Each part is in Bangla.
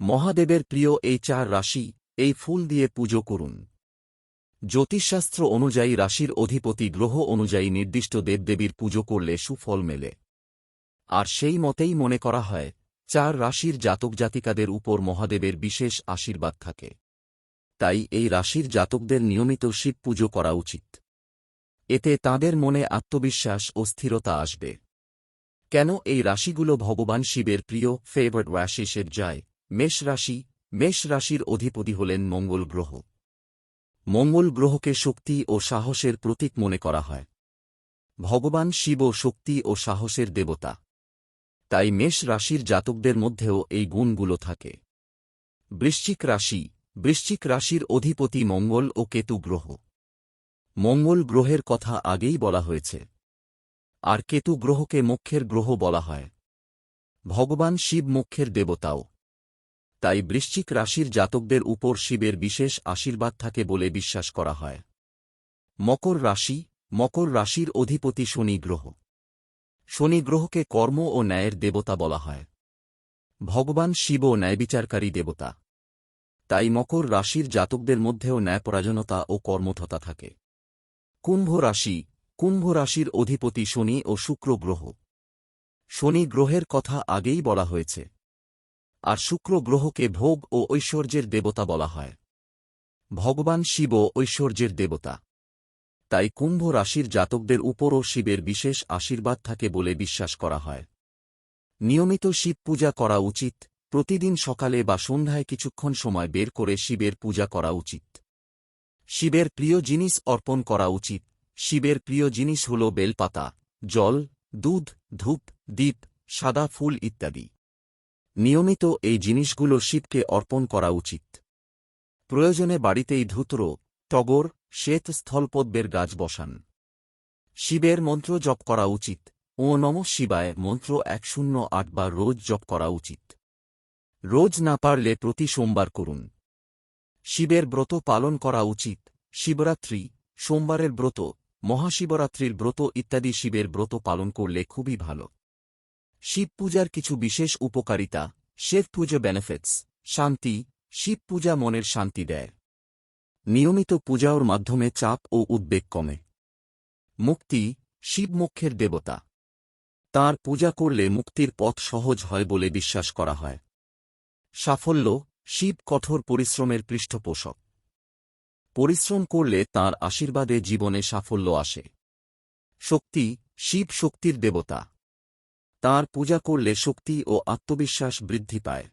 মহাদেবের প্রিয় এই চার রাশি, এই ফুল দিয়ে পুজো করুন। জ্যোতিষশাস্ত্র অনুযায়ী রাশির অধিপতি গ্রহ অনুযায়ী নির্দিষ্ট দেবদেবীর পুজো করলে সুফল মেলে। আর সেই মতেই মনে করা হয়, চার রাশির জাতক জাতিকাদের উপর মহাদেবের বিশেষ আশীর্বাদ থাকে। তাই এই রাশির জাতকদের নিয়মিত শিব পুজো করা উচিত। এতে তাদের মনে আত্মবিশ্বাস ও স্থিরতা আসবে। কেন এই রাশিগুলো ভগবান শিবের প্রিয় ফেভার্ড রাশিসের যায় মেষ রাশি, মেষ রাশির অধিপতি হলেন মঙ্গল গ্রহ। মঙ্গল গ্রহকে শক্তি ও সাহসের প্রতীক মনে করা হয়। ভগবান শিব শক্তি ও সাহসের দেবতা। তাই মেষ রাশির জাতকদের মধ্যেও এই গুণগুলো থাকে। বৃশ্চিক রাশি, বৃশ্চিক রাশির অধিপতি মঙ্গল ও কেতু গ্রহ। মঙ্গল গ্রহের কথা আগেই বলা হয়েছে। আর কেতু গ্রহকে মোক্ষের গ্রহ বলা হয়। ভগবান শিব মোক্ষের দেবতাও। তাই বৃশ্চিক রাশির জাতকদের উপর শিবের বিশেষ আশীর্বাদ থাকে বলে বিশ্বাস করা হয়। মকর রাশি, মকর রাশির অধিপতি শনি গ্রহ। শনি গ্রহকে কর্ম ও ন্যায়ের দেবতা বলা হয়। ভগবান শিব ন্যায়বিচারকারী দেবতা। তাই মকর রাশির জাতকদের মধ্যেও ন্যায়পরাজনতা ও কর্মঠতা থাকে। কুম্ভ রাশি, কুম্ভ রাশির অধিপতি শনি ও শুক্র গ্রহ। শনি গ্রহের কথা আগেই বলা হয়েছে। আর শুক্র গ্রহকে ভোগ ও ঐশ্বর্যের দেবতা বলা হয়। ভগবান শিব ঐশ্বর্যের দেবতা। তাই কুম্ভ রাশির জাতকদের উপরও শিবের বিশেষ আশীর্বাদ থাকে বলে বিশ্বাস করা হয়। নিয়মিত শিব পূজা করা উচিত, প্রতিদিন সকালে বা সন্ধ্যায় কিছুক্ষণ সময় বের করে শিবের পূজা করা উচিত। শিবের প্রিয় জিনিস অর্পণ করা উচিত। শিবের প্রিয় জিনিস হল বেলপাতা, জল, দুধ, ধূপ দ্বীপ সাদা ফুল ইত্যাদি। নিয়মিত এই জিনিসগুলো শিবকে অর্পণ করা উচিত। প্রয়োজনে বাড়িতেই ধুতর, টগর শ্বেত স্থলপদ্মের গাছ বসান। শিবের মন্ত্র জপ করা উচিত। ও নম শিবায় মন্ত্র এক শূন্য আটবার রোজ জপ করা উচিত। রোজ না পারলে প্রতি সোমবার করুন। শিবের ব্রত পালন করা উচিত। শিবরাত্রি, সোমবারের ব্রত, মহাশিবরাত্রির ব্রত ইত্যাদি শিবের ব্রত পালন করলে খুবই ভালো। শিব পূজার কিছু বিশেষ উপকারিতা শেভ পুজো বেনিফিটস শান্তি, শিব পূজা মনের শান্তি দেয়। নিয়মিত পূজাওর মাধ্যমে চাপ ও উদ্বেগ কমে। মুক্তি, শিব মুখ্যের দেবতা। তার পূজা করলে মুক্তির পথ সহজ হয় বলে বিশ্বাস করা হয়। সাফল্য, শিব কঠোর পরিশ্রমের পৃষ্ঠপোষক। পরিশ্রম করলে তার আশীর্বাদে জীবনে সাফল্য আসে। শক্তি, শিব শক্তির দেবতা। তার পূজা করলে শক্তি ও আত্মবিশ্বাস বৃদ্ধি পায়।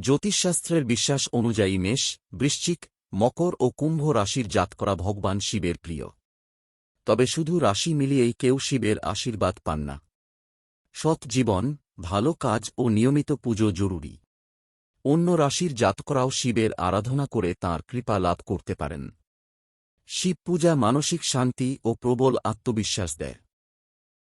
জ্যোতিষশাস্ত্রের বিশ্বাস অনুযায়ী মেষ, বৃশ্চিক, মকর ও কুম্ভ রাশির জাত করা ভগবান শিবের প্রিয়। তবে শুধু রাশি মিলিয়েই কেউ শিবের আশীর্বাদ পান না। সৎ জীবন, ভালো কাজ ও নিয়মিত পুজো জরুরি। অন্য রাশির জাতকরাও শিবের আরাধনা করে তাঁর কৃপা লাভ করতে পারেন। শিব পূজা মানসিক শান্তি ও প্রবল আত্মবিশ্বাস দেয়।